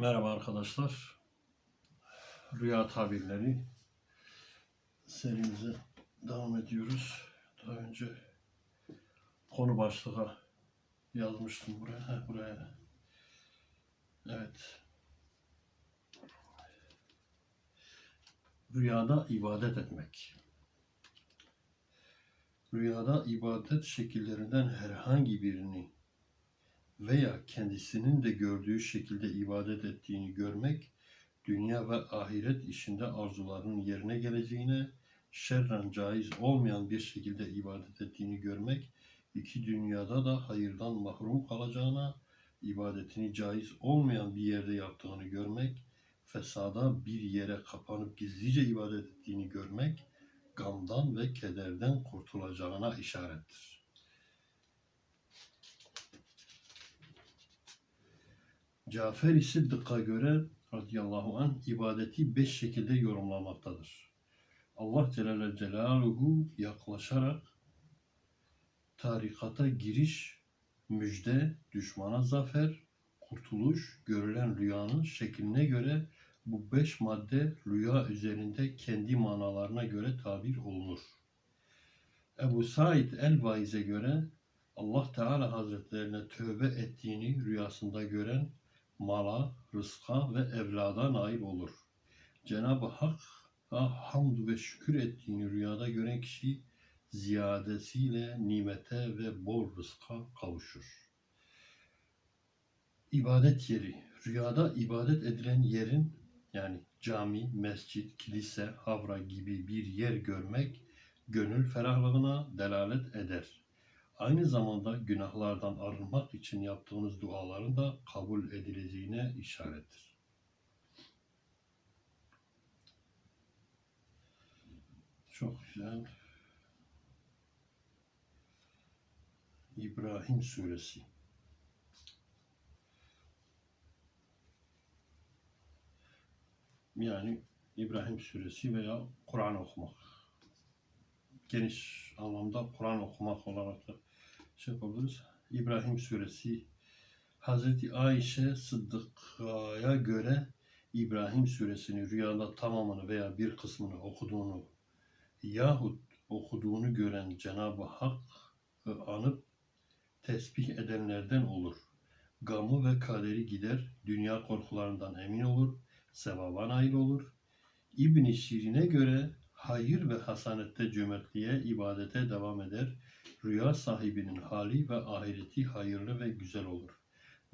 Merhaba arkadaşlar. Rüya tabirleri serimize devam ediyoruz. Daha önce konu başlığa yazmıştım buraya. Heh, buraya. Evet. Rüyada ibadet etmek. Rüyada ibadet şekillerinden herhangi birini veya kendisinin de gördüğü şekilde ibadet ettiğini görmek, dünya ve ahiret işinde arzularının yerine geleceğine, şerren caiz olmayan bir şekilde ibadet ettiğini görmek, iki dünyada da hayırdan mahrum kalacağına, ibadetini caiz olmayan bir yerde yaptığını görmek, fesada bir yere kapanıp gizlice ibadet ettiğini görmek, gamdan ve kederden kurtulacağına işarettir. Cafer-i Sıddık'a göre radıyallahu anh ibadeti beş şekilde yorumlamaktadır. Allah Celle Celaluhu yaklaşarak tarikata giriş, müjde, düşmana zafer, kurtuluş, görülen rüyanın şekline göre bu beş madde rüya üzerinde kendi manalarına göre tabir olunur. Ebu Said el-Vaiz'e göre Allah Teala Hazretlerine tövbe ettiğini rüyasında gören mala, rızka ve evlada nail olur. Cenab-ı Hakk'a hamd ve şükür ettiğini rüyada gören kişi ziyadesiyle nimete ve bol rızka kavuşur. İbadet yeri, rüyada ibadet edilen yerin yani cami, mescit, kilise, havra gibi bir yer görmek gönül ferahlığına delalet eder. Aynı zamanda günahlardan arınmak için yaptığınız duaların da kabul edileceğine işarettir. Çok güzel. İbrahim Suresi. Yani İbrahim Suresi veya Kur'an okumak. Geniş anlamda Kur'an okumak olarak da şey yapabiliriz. İbrahim Suresi Hazreti Ayşe Sıddık'a göre İbrahim Suresini rüyada tamamını veya bir kısmını okuduğunu yahut okuduğunu gören Cenab-ı Hak anıp tesbih edenlerden olur. Gamı ve kaderi gider, dünya korkularından emin olur, sevaba nail olur. İbn Şirin'e göre hayır ve hasanette cömertliğe, ibadete devam eder. Rüya sahibinin hali ve ahireti hayırlı ve güzel olur.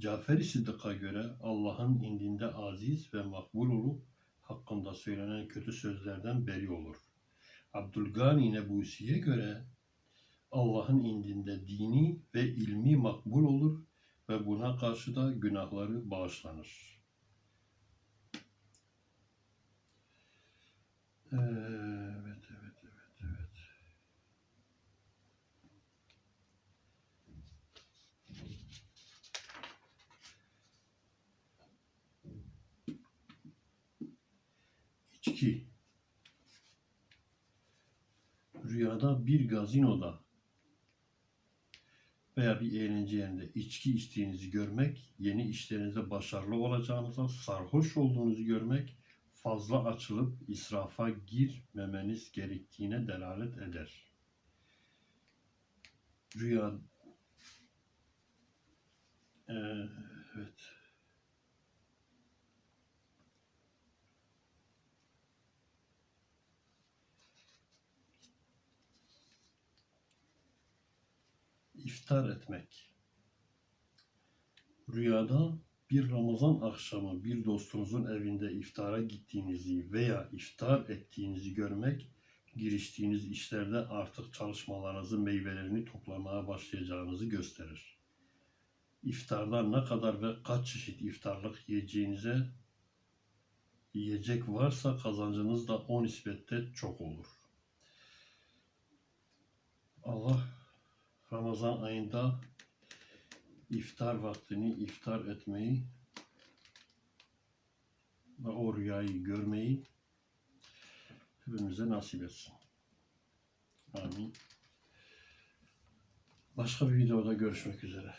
Cafer-i Sıddık'a göre Allah'ın indinde aziz ve makbul olup hakkında söylenen kötü sözlerden beri olur. Abdülgani Nebusi'ye göre Allah'ın indinde dini ve ilmi makbul olur ve buna karşı da günahları bağışlanır. Evet, 2 Rüyada bir gazinoda veya bir eğlence yerinde içki içtiğinizi görmek, yeni işlerinizde başarılı olacağınıza, sarhoş olduğunuzu görmek, fazla açılıp israfa girmemeniz gerektiğine delalet eder. Rüya evet İftar etmek. Rüyada bir Ramazan akşamı bir dostunuzun evinde iftara gittiğinizi veya iftar ettiğinizi görmek, giriştiğiniz işlerde artık çalışmalarınızın meyvelerini toplamaya başlayacağınızı gösterir. İftarda ne kadar ve kaç çeşit iftarlık yiyeceğinize yiyecek varsa kazancınız da o nispette çok olur. Allah Ramazan ayında iftar vaktini iftar etmeyi ve o rüyayı görmeyi hepimize nasip etsin. Amin. Başka bir videoda görüşmek üzere.